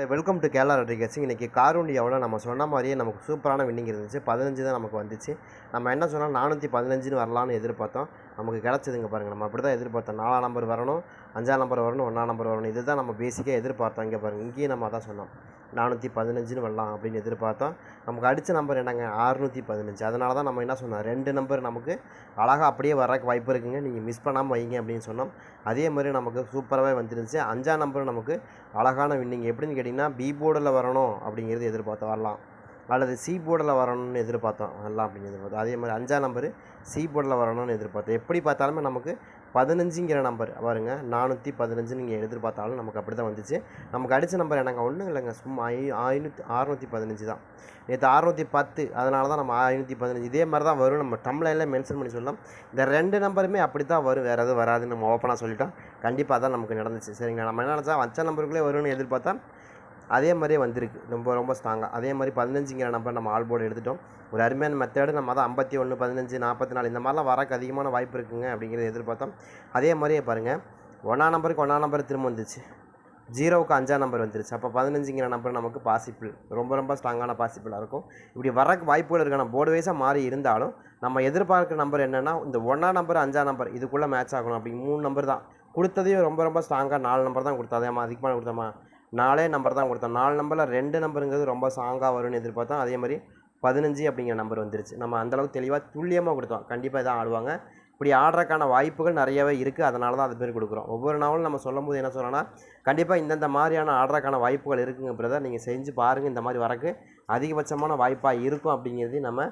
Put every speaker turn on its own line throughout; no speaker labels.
Welcome to Kerala ரெட்ரிகேட்ஸ் இன்றைக்கி காரூண்டியாவில் நம்ம சொன்ன மாதிரியே நமக்கு சூப்பரான வின்னிங் இருந்துச்சு. பதினஞ்சு தான் நமக்கு வந்துச்சு. நம்ம என்ன சொன்னால் நானூற்றி பதினஞ்சுன்னு வரலான்னு எதிர்பார்த்தோம். நமக்கு கிடச்சிதுங்க பாருங்கள் நம்ம அப்படி தான் எதிர்பார்த்தோம். நாலாம் நம்பர் வரணும் அஞ்சாம் நம்பர் வரணும் ஒன்றாம் நம்பர் வரணும். இதுதான் நம்ம பேசிக்காக எதிர்பார்த்தோம். இங்கே பாருங்கள் இங்கேயும் நம்ம அதான் சொன்னோம். நானூற்றி பதினஞ்சுன்னு வரலாம் அப்படின்னு எதிர்பார்த்தோம் நமக்கு அடித்த நம்பர் என்னங்க? அறுநூற்றி பதினஞ்சு. அதனால தான் நம்ம என்ன சொன்னோம்? ரெண்டு நம்பர் நமக்கு அழகாக அப்படியே வர்றக்கு வாய்ப்பு இருக்குங்க. நீங்கள் மிஸ் பண்ணாமல் வைங்க அப்படின்னு சொன்னோம். அதே மாதிரி நமக்கு சூப்பராகவே வந்துருந்துச்சு. அஞ்சாம் நம்பர் நமக்கு அழகான வின்னிங் எப்படின்னு கேட்டிங்கன்னா பி போர்டில் வரணும் அப்படிங்கிறது எதிர்பார்த்து வரலாம். அல்லது சி போர்டில் வரணும்னு எதிர்பார்த்தோம். எல்லாம் அப்படின்னு எதிர்பார்த்தோம். அதே மாதிரி அஞ்சாம் நம்பரு சி போர்டில் வரணும்னு எதிர்பார்த்தோம். எப்படி பார்த்தாலுமே நமக்கு பதினஞ்சுங்கிற நம்பர் பாருங்க நானூற்றி பதினஞ்சு நீங்கள் எதிர்பார்த்தாலும் நமக்கு அப்படி தான் வந்துச்சு. நமக்கு அடித்த நம்பர் என்னங்க? ஒன்றும் இல்லைங்க. சும்மா ஐ ஐநூற்றி அறுநூற்றி பதினஞ்சு தான். நேற்று அறுநூற்றி பத்து. அதனால தான் நம்ம ஐநூற்றி பதினஞ்சு. இதே மாதிரி தான் வரும். நம்ம டம்ளைனில் மென்ஷன் பண்ணி சொல்லலாம். இந்த ரெண்டு நம்பருமே அப்படி தான் வரும். வேறு எதுவும் வராதுன்னு நம்ம ஓப்பனாக சொல்லிட்டோம். கண்டிப்பாக தான் நமக்கு நடந்துச்சு. சரிங்களா? நம்ம என்ன நினச்சா வச்ச நம்பருக்குள்ளே வரும்னு எதிர்பார்த்தா அதே மாதிரியே வந்திருக்கு. ரொம்ப ரொம்ப ஸ்ட்ராங்காக அதே மாதிரி பதினஞ்சுங்கிற நம்பர் நம்ம ஆல் போர்டு எடுத்துட்டோம். ஒரு அருமையான மெத்தேடு நம்ம தான் ஐம்பத்தி ஒன்று பதினஞ்சு நாற்பத்தி நாலு இந்த மாதிரிலாம் வரக்கு அதிகமான வாய்ப்பு இருக்குங்க அப்படிங்கிறத எதிர்பார்த்தோம். அதே மாதிரியே பாருங்கள் ஒன்றாம் நம்பருக்கு ஒன்றாம் நம்பர் திரும்ப வந்துச்சு. ஜீரோவுக்கு அஞ்சாம் நம்பர் வந்துருச்சு. அப்போ பதினஞ்சுங்கிற நம்பர் நமக்கு பாசிபிள் ரொம்ப ரொம்ப ஸ்ட்ராங்கான பாசிபிளாக இருக்கும். இப்படி வரக்கு வாய்ப்புகள் இருக்கான போர்டு வைஸாக மாறி இருந்தாலும் நம்ம எதிர்பார்க்குற நம்பர் என்னென்னா இந்த ஒன்றாம் நம்பர் அஞ்சாம் நம்பர் இதுக்குள்ளே மேட்ச் ஆகணும். அப்படி மூணு நம்பர் தான். கொடுத்ததையும் ரொம்ப ரொம்ப ஸ்ட்ராங்காக நாலு நம்பர் தான் கொடுத்தா அதே அதிகமாக கொடுத்தோமா? நாலே நம்பர் தான் கொடுத்தோம். நாலு நம்பரில் ரெண்டு நம்பருங்கிறது ரொம்ப ஸ்ட்ராங்காக வரும்னு எதிர்பார்த்தோம். அதே மாதிரி பதினஞ்சு அப்படிங்கிற நம்பர் வந்துருச்சு. நம்ம அந்தளவுக்கு தெளிவாக துல்லியமாக கொடுத்தோம். கண்டிப்பாக இதான் ஆடுவாங்க. இப்படி ஆடுறதுக்கான வாய்ப்புகள் நிறையவே இருக்குது அதனால தான் அது பேர் கொடுக்குறோம். ஒவ்வொரு நாளும் நம்ம சொல்லும் போது என்ன சொல்லணும்னா கண்டிப்பாக இந்தந்த மாதிரியான ஆடுறதுக்கான வாய்ப்புகள் இருக்குங்க பிரதர் நீங்கள் செஞ்சு பாருங்கள் இந்த மாதிரி வரக்கு அதிகபட்சமான வாய்ப்பாக இருக்கும் அப்படிங்கிறது நம்ம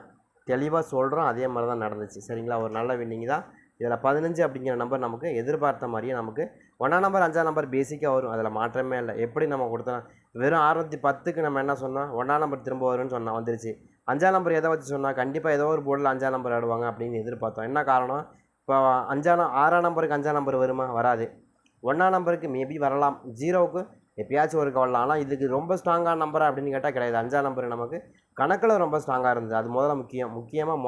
தெளிவாக சொல்கிறோம் அதே மாதிரி தான் நடந்துச்சு. சரிங்களா? ஒரு நல்ல வின்னிங் தான். இதில் பதினஞ்சு அப்படிங்கிற நம்பர் நமக்கு எதிர்பார்த்த மாதிரியே நமக்கு ஒன்றாம் நம்பர் அஞ்சாம் நம்பர் பேசிக்காக வரும். அதில் மாற்றமே இல்லை. எப்படி நம்ம கொடுத்தோம் வெறும் அறுநூற்றி பத்துக்கு நம்ம என்ன சொன்னோம்? ஒன்றாம் நம்பர் திரும்ப வரும்னு சொன்னால் வந்துருச்சு. அஞ்சாம் நம்பர் எதை வச்சு சொன்னால் கண்டிப்பாக ஏதோ ஒரு போர்டில் அஞ்சாம் நம்பர் ஆடுவாங்க அப்படின்னு எதிர்பார்த்தோம். என்ன காரணம்? இப்போ அஞ்சாம் ஆறாம் நம்பருக்கு அஞ்சாம் நம்பர் வருமா? வராது. ஒன்றாம் நம்பருக்கு மேபி வரலாம். ஜீரோவுக்கு எப்பயாச்சும் ஒரு வரலாம் ஆனால் இதுக்கு ரொம்ப ஸ்ட்ராங்கான நம்பரா அப்படின்னு கேட்டால் கிடையாது. அஞ்சாம் நம்பர் நமக்கு கணக்கில் ரொம்ப ஸ்ட்ராங்காக இருந்தது. அது முதல்ல முக்கியம். முக்கியமாக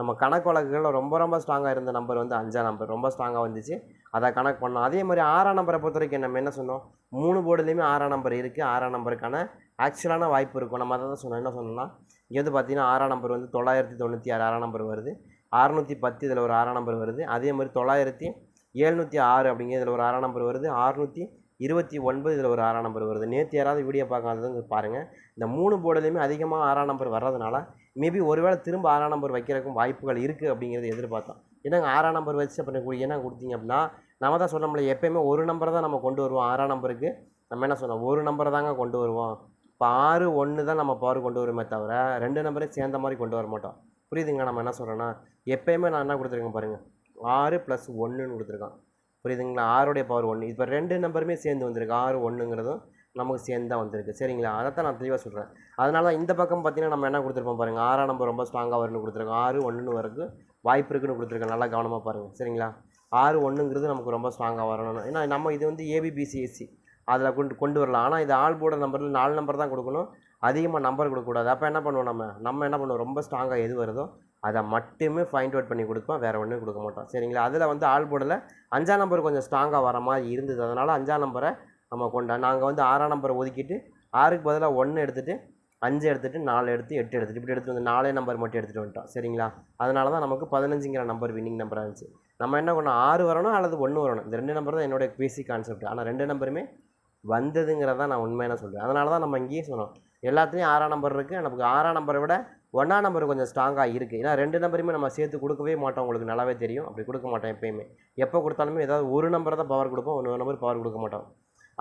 நம்ம கணக்கு வழக்குகளில் ரொம்ப ரொம்ப ஸ்ட்ராங்காக இருந்த நம்பர் வந்து அஞ்சாம் நம்பர் ரொம்ப ஸ்ட்ராங்காக வந்துச்சு. அதை கணக்கு பண்ணோம். அதே மாதிரி ஆறாம் நம்பரை பொறுத்த வரைக்கும் நம்ம என்ன சொன்னோம்? மூணு போர்டுலேயுமே ஆறாம் நம்பர் இருக்குது ஆறாம் நம்பருக்கான ஆக்சுவலான வாய்ப்பு இருக்கும். நம்ம அதை தான் சொன்னோம். என்ன சொன்னோம்னா இங்கே வந்து பார்த்தீங்கன்னா ஆறாம் நம்பர் வந்து தொள்ளாயிரத்தி தொண்ணூற்றி ஆறு ஆறாம் நம்பர் வருது. அறுநூற்றி பத்து இதில் ஒரு ஆறாம் நம்பர் வருது. அதே மாதிரி தொள்ளாயிரத்தி எழுநூற்றி ஆறு அப்படிங்கிறது இதில் ஒரு ஆறாம் நம்பர் வருது. அறுநூற்றி இருபத்தி ஒன்பது இதில் ஒரு ஆறாம் நம்பர் வருது. நேற்று யாராவது வீடியோ பார்க்காததுங்க பாருங்கள் இந்த மூணு போர்டுலேயுமே அதிகமாக ஆறாம் நம்பர் வர்றதுனால மேபி ஒருவேளை திரும்ப ஆறாம் நம்பர் வைக்கிறதுக்கும் வாய்ப்புகள் இருக்குது அப்படிங்கிறத எதிர்பார்த்தோம் என்னங்க ஆறாம் நம்பர் வச்சு அப்போ என்ன கொடுத்தீங்க அப்படின்னா நம்ம தான் சொல்ல முடியல எப்போயுமே ஒரு நம்பரை தான் நம்ம கொண்டு வருவோம். ஆறாம் நம்பருக்கு நம்ம என்ன சொன்னோம்? ஒரு நம்பரை தாங்க கொண்டு வருவோம். இப்போ ஆறு ஒன்று தான் நம்ம பவர் கொண்டு வருமே தவிர ரெண்டு நம்பரே சேர்ந்த மாதிரி கொண்டு வர மாட்டோம். புரியுதுங்க நம்ம என்ன சொல்கிறோன்னா எப்போயுமே நான் என்ன கொடுத்துருக்கேன் பாருங்கள் ஆறு ப்ளஸ் ஒன்றுன்னு கொடுத்துருக்கான். புரியுதுங்களா? ஆறுடைய பவர் ஒன்று இப்போ ரெண்டு நம்பருமே சேர்ந்து வந்திருக்கு. ஆறு ஒன்றுங்கிறதும் நமக்கு சேர்ந்து தான் வந்திருக்கு. சரிங்களா? அதை தான் நான் தெளிவாக சொல்கிறேன் அதனால தான் இந்த பக்கம் பார்த்தீங்கன்னா நம்ம என்ன கொடுத்துருப்போம் பாருங்கள் ஆறாம் நம்பர் ரொம்ப ஸ்ட்ராங்காக வரும்னு கொடுத்துருக்கோம். ஆறு ஒன்றுன்னு வரக்கு வாய்ப்பு இருக்குன்னு கொடுத்துருக்கேன் நல்லா கவனமாக பாருங்கள் சரிங்களா? ஆறு ஒன்றுங்கிறது நமக்கு ரொம்ப ஸ்ட்ராங்காக வரணும். ஏன்னா நம்ம இது வந்து ஏபிபிசிஎஸ்சி அதில் கொண்டு கொண்டு வரலாம். ஆனால் இது ஆள் போட நம்பரில் நாலு நம்பர் தான் கொடுக்கணும். அதிகமாக நம்பர் கொடுக்கக்கூடாது. அப்போ என்ன பண்ணுவோம் நம்ம? நம்ம என்ன பண்ணுவோம்? ரொம்ப ஸ்ட்ராங்காக எது வருதோ அதை மட்டுமே ஃபைண்ட் அவுட் பண்ணி கொடுப்போம். வேறு ஒன்றும் கொடுக்க மாட்டோம். சரிங்களா? அதில் வந்து ஆள் போர்டில் அஞ்சாம் நம்பர் கொஞ்சம் ஸ்ட்ராங்காக வர மாதிரி இருந்தது. அதனால் அஞ்சாம் நம்பரை நம்ம கொண்டா நாங்கள் வந்து ஆறாம் நம்பரை ஒதுக்கிட்டு ஆறுக்கு பதிலாக ஒன்று எடுத்துகிட்டு அஞ்சு எடுத்துகிட்டு நாலு எடுத்து எட்டு எடுத்துகிட்டு இப்படி எடுத்துகிட்டு வந்து நாலே நம்பர் மட்டும் எடுத்துகிட்டு வந்துட்டோம். சரிங்களா? அதனால தான் நமக்கு பதினஞ்சுங்கிற நம்பர் வின்னிங் நம்பராக இருந்துச்சு. நம்ம என்ன பண்ணோம்? ஆறு வரணும் அல்லது ஒன்று வரணும்? இந்த ரெண்டு நம்பர் தான் என்னோட பேசிக் கான்செப்ட் ஆனால் ரெண்டு நம்பருமே வந்ததுங்கிறத நான் உண்மையான சொல்கிறேன் அதனால தான் நம்ம இங்கேயே சொன்னோம். எல்லாத்துலேயும் ஆறாம் நம்பர் இருக்குது நமக்கு ஆறாம் நம்பரை விட ஒன்றாம் நம்பர் கொஞ்சம் ஸ்ட்ராங்காக இருக்குது ஏன்னா ரெண்டு நம்பருமே நம்ம சேர்த்து கொடுக்கவே மாட்டோம். உங்களுக்கு நல்லாவே தெரியும். அப்படி கொடுக்க மாட்டோம் எப்பயுமே. எப்போ கொடுத்தாலுமே ஏதாவது ஒரு நம்பர் தான் பவர் கொடுப்போம். ஒரு நம்பர் பவர் கொடுக்க மாட்டோம்.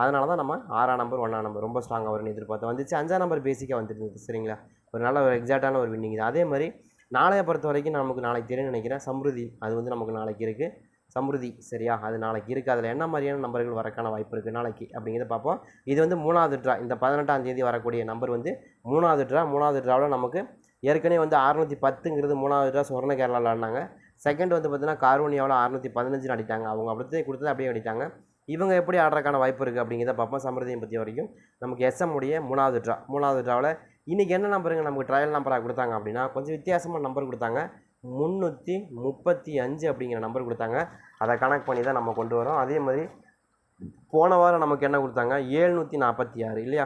அதனால தான் நம்ம ஆறாம் நம்பர் ஒன்றாம் நம்பர் ரொம்ப ஸ்ட்ராங்காக வரும்னு எதிர்பார்த்து வந்துச்சு. அஞ்சாம் நம்பர் பேசிக்காக வந்துருந்தது சரிங்களா? ஒரு நல்ல ஒரு எக்ஸாக்டான ஒரு வின்னிங் அதே மாதிரி நாளைய பொறுத்த வரைக்கும் நமக்கு நாளைக்கு தெரியும் நினைக்கிறேன். சம்ருதி அது வந்து நமக்கு நாளைக்கு இருக்குது சம்ருதி சரியா? அது நாளைக்கு இருக்குது அதில் என்ன மாதிரியான நம்பர்கள் வரக்கான வாய்ப்பு இருக்குது நாளைக்கு அப்படிங்கிறத பார்ப்போம். இது வந்து மூணாவது ட்ரா இந்த பதினெட்டாம் தேதி வரக்கூடிய நம்பர் வந்து மூணாவது ட்ரா மூணாவது ட்ராவில் நமக்கு ஏற்கனவே வந்து அறுநூற்றி பத்துங்கிறது மூணாவது ட்ரா சொர்ண கேரளாவில் ஆடினாங்க. செகண்ட் வந்து பார்த்தீங்கன்னா கார்வனியாவில் அறுநூற்றி பதினஞ்சுன்னு அடித்தாங்க அவங்க அப்படியே கொடுத்தது அப்படியே அடித்தாங்க இவங்க எப்படி ஆடுறதுக்கான வாய்ப்பு இருக்குது அப்படிங்கிறத பார்ப்போம் சம்பிரதியம் பற்றி வரைக்கும் நமக்கு எஸ்எம் உடைய மூணாவது ட்ரா மூணாவது ட்ராவில் இன்றைக்கி என்ன நம்பருங்க நமக்கு ட்ரையல் நம்பராக கொடுத்தாங்க அப்படின்னா கொஞ்சம் வித்தியாசமான நம்பர் கொடுத்தாங்க. முந்நூற்றி முப்பத்தி அஞ்சு அப்படிங்கிற நம்பர் கொடுத்தாங்க. அதை கணக்கு பண்ணி தான் நம்ம கொண்டு வரோம். அதே மாதிரி போன வாரம் நமக்கு என்ன கொடுத்தாங்க? ஏழ்நூற்றி நாற்பத்தி ஆறு இல்லையா?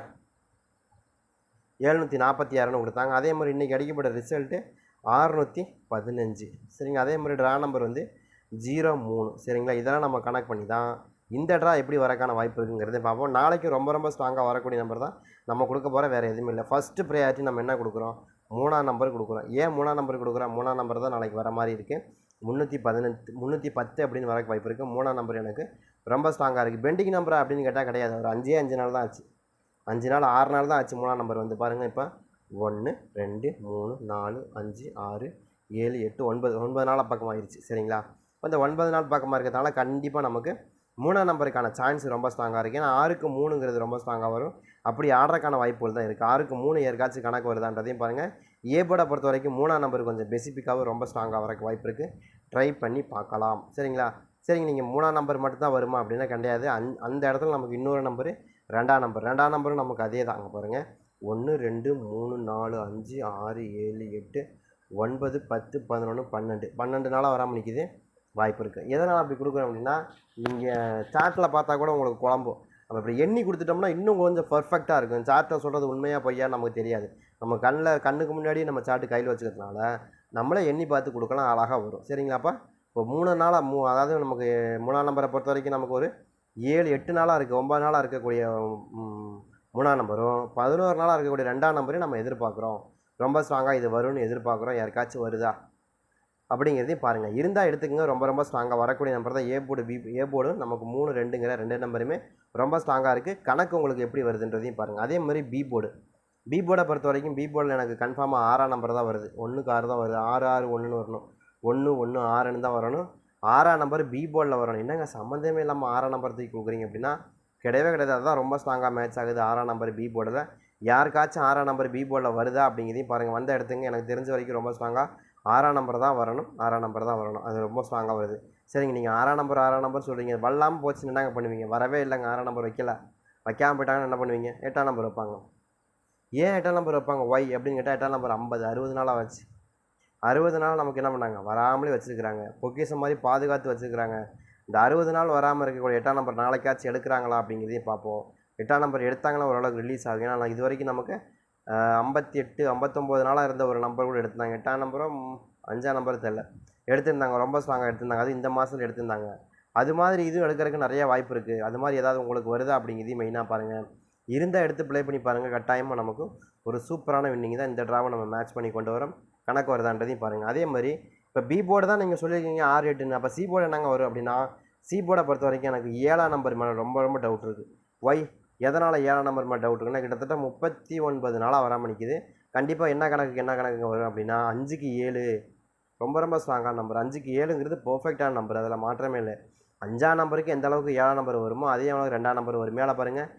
எழுநூற்றி நாற்பத்தி ஆறுன்னு கொடுத்தாங்க. அதே மாதிரி இன்றைக்கி அடிக்கப்பட்ட ரிசல்ட்டு ஆறுநூற்றி பதினஞ்சு. சரிங்க அதே மாதிரி ட்ரா நம்பர் வந்து ஜீரோ மூணு. சரிங்களா? இதெல்லாம் நம்ம கணக்கு பண்ணி தான் இந்த ட்ரா எப்படி வரக்கான வாய்ப்பு இருக்குங்கிறத பார்ப்போம். நாளைக்கு ரொம்ப ரொம்ப ஸ்ட்ராங்காக வரக்கூடிய நம்பர் தான் நம்ம கொடுக்க போகிற வேறு எதுவுமே இல்லை. ஃபஸ்ட்டு ப்ரையாரிட்டி நம்ம என்ன கொடுக்குறோம்? மூணாம் நம்பர் கொடுக்குறோம். ஏன் மூணாம் நம்பர் கொடுக்குறோம்? மூணாம் நம்பர் தான் நாளைக்கு வர மாதிரி இருக்குது முந்நூற்றி பதினெட்டு முந்நூற்றி பத்து அப்படின்னு வரக்கு வாய்ப்பு இருக்குது மூணாம் நம்பர் எனக்கு ரொம்ப ஸ்ட்ராங்காக இருக்குது பெண்டிங் நம்பர் அப்படின்னு கேட்டால் கிடையாது. ஒரு அஞ்சே அஞ்சு நாள் தான் ஆச்சு. அஞ்சு நாள் ஆறு நாள் தான் ஆச்சு மூணாம் நம்பர் வந்து பாருங்கள் இப்போ. ஒன்று ரெண்டு மூணு நாலு அஞ்சு ஆறு ஏழு எட்டு ஒன்பது. ஒன்பது நாள் பக்கமாக ஆயிடுச்சு சரிங்களா? இப்போ இந்த ஒன்பது நாள் பக்கமாக இருக்கிறதுனால கண்டிப்பாக நமக்கு மூணாம் நம்பருக்கான சான்ஸ் ரொம்ப ஸ்ட்ராங்காக இருக்குது ஏன்னா ஆறுக்கு மூணுங்கிறது ரொம்ப ஸ்ட்ராங்காக வரும். அப்படி ஆடுறதுக்கான வாய்ப்புகள் தான் இருக்குது ஆறுக்கு மூணு ஏற்காச்சும் கணக்கு வருதான்றதையும் பாருங்கள் ஏ போர்டை பொறுத்த வரைக்கும் மூணாம் நம்பர் கொஞ்சம் ஸ்பெசிஃபிக்காகவும் ரொம்ப ஸ்ட்ராங்காக வரக்கு வாய்ப்பு இருக்குது ட்ரை பண்ணி பார்க்கலாம். சரிங்களா? சரிங்க நீங்கள் மூணாம் நம்பர் மட்டும் தான் வருமா அப்படின்னா கிடையாது. அந் அந்த இடத்துல நமக்கு இன்னொரு நம்பரு ரெண்டாம் நம்பர். ரெண்டாம் நம்பரும் நமக்கு அதே தான் அங்கே பாருங்கள் ஒன்று ரெண்டு மூணு நாலு அஞ்சு ஆறு ஏழு எட்டு ஒன்பது பத்து பதினொன்று பன்னெண்டு. பன்னெண்டு நாளாக வராமல் நிற்கிது வாய்ப்பு இருக்குது எதனால் அப்படி கொடுக்குறோம் அப்படின்னா இங்கே சார்ட்டில் பார்த்தா கூட உங்களுக்கு குழம்பும் நம்ம இப்படி எண்ணி கொடுத்துட்டோம்னா இன்னும் கொஞ்சம் பர்ஃபெக்டாக இருக்கும். சார்ட்டில் சொல்கிறது உண்மையாக பொய்யா நமக்கு தெரியாது. நம்ம கண்ணில் கண்ணுக்கு முன்னாடி நம்ம சார்ட்டு கையில் வச்சுக்கிறதுனால நம்மளே எண்ணி பார்த்து கொடுக்கலாம் அழகாக வரும். சரிங்களாப்பா? இப்போ மூணு நாளாக மூ அதாவது நமக்கு மூணாம் நம்பரை பொறுத்த வரைக்கும் நமக்கு ஒரு ஏழு எட்டு நாளாக இருக்குது ஒம்பது நாளாக இருக்கக்கூடிய மூணாம் நம்பரும் பதினோரு நாளாக இருக்கக்கூடிய ரெண்டாம் நம்பரையும் நம்ம எதிர்பார்க்குறோம். ரொம்ப ஸ்ட்ராங்காக இது வரும்னு எதிர்பார்க்குறோம். யாருக்காச்சும் வருதா? அப்படிங்கிறதையும் பாருங்கள் இருந்தால் எடுத்துக்கங்க. ரொம்ப ரொம்ப ஸ்ட்ராங்காக வரக்கூடிய நம்பர் தான் A board B A board நமக்கு மூணு ரெண்டுங்கிற ரெண்டு நம்பருமே ரொம்ப ஸ்ட்ராங்காக இருக்குது கணக்கு உங்களுக்கு எப்படி வருதுன்றதையும் பாருங்கள் அதே மாதிரி பி போர்டு பி போர்டை பொறுத்த வரைக்கும் பி போர்டில் எனக்கு கன்ஃபார்மாக ஆறாம் நம்பர் தான் வருது. ஒன்றுக்கு ஆறு தான் வருது. ஆறு ஆறு ஒன்றுன்னு வரணும். ஒன்று ஒன்று ஆறுன்னு தான் வரணும். ஆறாம் நம்பர் பி போர்டில் வரணும். என்னங்க சம்மந்தமே இல்லாமல் ஆறாம் நம்பர் தூக்கி கொடுக்குறீங்க அப்படின்னா கிடையவே கிடையாது. அதுதான் ரொம்ப ஸ்ட்ராங்காக மேட்ச் ஆகுது ஆறாம் நம்பர் பி போர்டில் யாருக்காச்சும் ஆறாம் நம்பர் பி போர்டில் வருதா அப்படிங்கிறதையும் பாருங்கள் வந்த இடத்துங்க எனக்கு தெரிஞ்ச வரைக்கும் ரொம்ப ஸ்ட்ராங்காக ஆறாம் நம்பர் தான் வரணும் ஆறாம் நம்பர் தான் வரணும். அது ரொம்ப ஸ்ட்ராங்காக வருது. சரிங்க நீங்கள் ஆறாம் நம்பர் ஆறாம் நம்பர் சொல்கிறீங்க வரலாமல் போச்சுன்னு என்னங்க பண்ணுவீங்க? வரவே இல்லைங்க ஆறாம் நம்பர் வைக்கல. வைக்காமல் போயிட்டாங்கன்னு என்ன பண்ணுவீங்க? எட்டாம் நம்பர் வைப்பாங்க. ஏன் எட்டாம் நம்பர் வைப்பாங்க? ஒய் அப்படின்னு கேட்டால் எட்டாம் நம்பர் ஐம்பது அறுபது நாளாக வச்சு அறுபது நாள் நமக்கு என்ன பண்ணாங்க? வராமலே வச்சுருக்குறாங்க. பொக்கிஷம் மாதிரி பாதுகாத்து வச்சுருக்குறாங்க. இந்த அறுபது நாள் வராமல் இருக்கக்கூடிய எட்டாம் நம்பர் நாளைக்காச்சும் எடுக்கிறாங்களா அப்படிங்கிறதையும் பார்ப்போம். எட்டாம் நம்பர் எடுத்தாங்கன்னா ஓரளவுக்கு ரிலீஸ் ஆகும். ஏன்னா இது வரைக்கும் நமக்கு ஐம்பத்தி எட்டு ஐம்பத்தொம்போது நாளாக இருந்த ஒரு நம்பர் கூட எடுத்திருந்தாங்க. எட்டாம் நம்பரும் அஞ்சாம் நம்பர் தெரில எடுத்திருந்தாங்க ரொம்ப ஸ்ட்ராங்காக எடுத்திருந்தாங்க. அது இந்த மாதத்தில் எடுத்திருந்தாங்க. அது மாதிரி இதுவும் எடுக்கிறதுக்கு நிறைய வாய்ப்பு இருக்குது அது மாதிரி ஏதாவது உங்களுக்கு வருதா அப்படிங்கிறதையும் மெயினாக பாருங்கள் இருந்தால் எடுத்து ப்ளே பண்ணி பாருங்கள் கட்டாயமாக நமக்கு ஒரு சூப்பரான வின்னிங் தான் இந்த ட்ராவை நம்ம மேட்ச் பண்ணி கொண்டு வரோம். கணக்கு வருதான்றதையும் பாருங்கள் அதே மாதிரி இப்போ பி போர்டு தான் நீங்கள் சொல்லியிருக்கீங்க ஆறு எட்டுன்னு. அப்போ சி போர்டு என்னங்க வரும் அப்படின்னா சி போர்டை பொறுத்த வரைக்கும் எனக்கு ஏழாம் நம்பர் மேலே ரொம்ப ரொம்ப டவுட் இருக்குது ஒய் எதனால் ஏழாம் நம்பர் மாதிரி டவுட் இருக்குன்னா கிட்டத்தட்ட முப்பத்தி ஒன்பது நாளாக வராமல் நிற்கிது கண்டிப்பாக என்ன கணக்குக்கு என்ன கணக்குங்க வரும் அப்படின்னா அஞ்சுக்கு ஏழு. ரொம்ப ரொம்ப ஸ்ட்ராங்கான நம்பர் அஞ்சுக்கு ஏழுங்கிறது பர்ஃபெக்டான நம்பர் அதில் மாற்றமே இல்லை. அஞ்சாம் நம்பருக்கு எந்த அளவுக்கு ஏழாம் நம்பர் வருமோ அதே அளவுக்கு ரெண்டாம் நம்பர் வரும். மேலே பாருங்கள்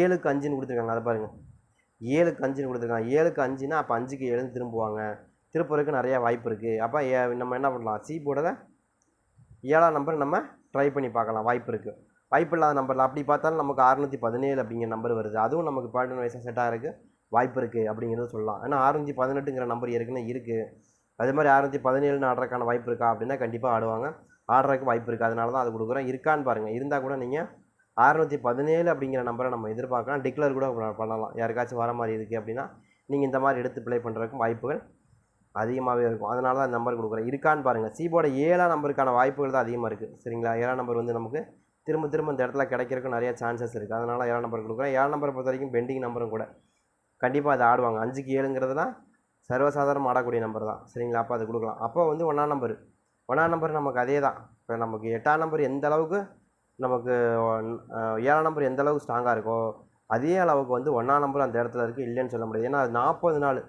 ஏழுக்கு அஞ்சுன்னு கொடுத்துருக்காங்க. அதை பாருங்கள் ஏழுக்கு அஞ்சுன்னு கொடுத்துருக்காங்க. ஏழுக்கு அஞ்சுன்னா அப்போ அஞ்சுக்கு ஏழுன்னு திரும்புவாங்க. திருப்புறதுக்கு நிறையா வாய்ப்பு இருக்குது அப்போ ஏ நம்ம என்ன பண்ணலாம்? சி போர்டில் ஏழாம் நம்பர் நம்ம ட்ரை பண்ணி பார்க்கலாம். வாய்ப்பு இருக்குது வாய்ப்பு இல்லாத நம்பரில் அப்படி பார்த்தாலும் நமக்கு அறுநூற்றி பதினேழு அப்படிங்கிற நம்பர் வருது. அதுவும் நமக்கு பேட்டர்ன் வைஸாக செட் ஆகிறதுக்கு வாய்ப்பு இருக்குது அப்படிங்கிறத சொல்லலாம். ஏன்னா அறநூற்றி பதினெட்டுங்கிற நம்பர் ஏற்கனவே இருக்குது அதே மாதிரி அறுநூற்றி பதினேழுன்னு ஆடுறதுக்கான வாய்ப்பு இருக்கா அப்படின்னா கண்டிப்பாக ஆடுவாங்க. ஆடுறதுக்கு வாய்ப்பு இருக்குது அதனால தான் அது கொடுக்குறோம். இருக்கான்னு பாருங்கள் இருந்தால் கூட நீங்கள் அறநூற்றி பதினேழு அப்படிங்கிற நம்பரை நம்ம எதிர்பார்க்கலாம். டிக்ளேர் கூட பண்ணலாம். யாருக்காச்சும் வர மாதிரி இருக்குது அப்படின்னா நீங்கள் இந்த மாதிரி எடுத்து ப்ளே பண்ணுறதுக்கும் வாய்ப்புகள் அதிகமாகவே இருக்கும். அதனால தான் அந்த நம்பர் கொடுக்குறேன் இருக்கான்னு பாருங்கள் சீபோட ஏழாம் நம்பருக்கான வாய்ப்புகள் தான் அதிகமாக இருக்குது சரிங்களா? ஏழாம் நம்பர் வந்து நமக்கு திரும்ப திரும்ப இந்த இடத்துல கிடைக்கிறதுக்கு நிறைய சான்சஸ் இருக்குது அதனால் ஏழு நம்பர் கொடுக்குறேன். ஏழு நம்பரை பொறுத்த வரைக்கும் பெண்டிங் நம்பரும் கூட. கண்டிப்பாக அதை ஆடுவாங்க. அஞ்சுக்கு ஏழுங்கிறதுனா சர்வசாதாரணம் ஆடக்கூடிய நம்பர் தான். சரிங்களா? அப்போ அது கொடுக்கலாம். அப்போ வந்து ஒன்றாம் நம்பர் ஒன்றாம் நம்பர் நமக்கு அதே தான். இப்போ நமக்கு எட்டாம் நம்பர் எந்த அளவுக்கு நமக்கு ஏழாம் நம்பர் எந்த அளவுக்கு ஸ்ட்ராங்காக இருக்கோ அதே அளவுக்கு வந்து ஒன்றாம் நம்பர் அந்த இடத்துல இருக்குது இல்லைன்னு சொல்ல முடியாது. ஏன்னா அது நாற்பது நாள்.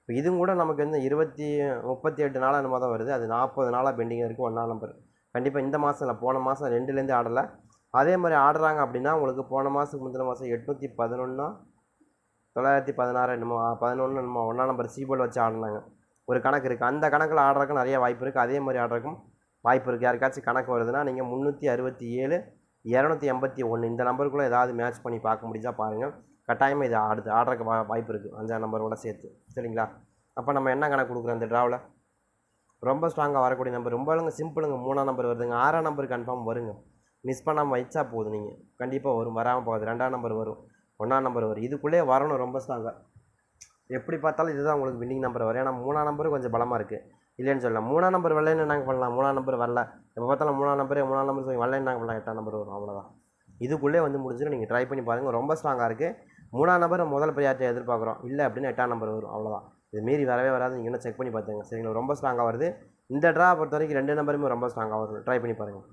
இப்போ இதுவும் கூட நமக்கு வந்து இருபத்தி முப்பத்தி எட்டு நாளாக என்னமோ தான் வருது. அது நாற்பது நாளாக பெண்டிங் இருக்குது ஒன்றாம் நம்பர் கண்டிப்பாக இந்த மாதம் இல்லை போன மாதம் ரெண்டுலேருந்து ஆடலை. அதே மாதிரி ஆடுறாங்க அப்படின்னா உங்களுக்கு போன மாதத்துக்கு முந்தின மாதம் எட்நூற்றி பதினொன்னா தொள்ளாயிரத்தி பதினாறு என்னமோ பதினொன்று என்னமோ ஒன்றா நம்பர் சீபோல் வச்சு ஆடினாங்க. ஒரு கணக்கு இருக்குது அந்த கணக்கில் ஆடுறதுக்கு நிறைய வாய்ப்பு இருக்குது அதே மாதிரி ஆடுறதுக்கும் வாய்ப்பு இருக்குது யாருக்காச்சும் கணக்கு வருதுன்னா நீங்கள் முந்நூற்றி அறுபத்தி ஏழு இரநூத்தி எண்பத்தி ஒன்று இந்த நம்பருக்குள்ளே ஏதாவது மேட்ச் பண்ணி பார்க்க முடிஞ்சால் பாருங்கள் கட்டாயமாக இது ஆடுது ஆடுறதுக்கு வாய்ப்பு இருக்குது அஞ்சாம் நம்பரோட சேர்த்து. சரிங்களா? அப்போ நம்ம என்ன கணக்கு கொடுக்குறோம் அந்த ட்ராவில் ரொம்ப ஸ்ட்ராங்காக வரக்கூடிய நம்பர் ரொம்ப சிம்பிளுங்க மூணாம் நம்பர் வருதுங்க. ஆறாம் நம்பர் கன்ஃபார்ம் வருங்க. மிஸ் பண்ணாமல் வச்சா போதும் நீங்கள் கண்டிப்பாக வரும் வராமல் போகாது. ரெண்டாம் நம்பர் வரும் ஒன்றாம் நம்பர் வரும். இதுக்குள்ளே வரணும் ரொம்ப ஸ்ட்ராங்காக எப்படி பார்த்தாலும் இதுதான் உங்களுக்கு வின்னிங் நம்பர் வரும். ஏன்னா மூணாம் நம்பரும் கொஞ்சம் பலமாக இருக்குது இல்லைன்னு சொல்லலாம் மூணாம் நம்பர் வரலன்னு நாங்கள் பண்ணலாம். மூணாம் நம்பர் வரல. எப்போ பார்த்தாலும் மூணாம் நம்பர் மூணாம் நம்பர் சொல்லி வரலன்னு நாங்கள் பண்ணலாம். எட்டாம் நம்பர் வரும். அவ்வளோதான் இதுக்குள்ளே வந்து முடிஞ்சிடும். நீங்கள் ட்ரை பண்ணி பாருங்கள் ரொம்ப ஸ்ட்ராங்காக இருக்குது மூணாம் நம்பர் முதல் ப்ரியாரிட்டி எதிர்பார்க்குறோம். இல்லை அப்படின்னு எட்டாம் நம்பர் வரும். அவ்வளோதான் இது மீறி வரவே வராது. நீங்கள் இன்னும் செக் பண்ணி பார்த்துங்க சரிங்களா? ரொம்ப ஸ்ட்ராங்காக வருது. இந்த ட்ரா பொறுத்த வரைக்கும் ரெண்டு நம்பருமே ரொம்ப ஸ்ட்ராங்காக வரும். ட்ரை பண்ணி பாருங்கள்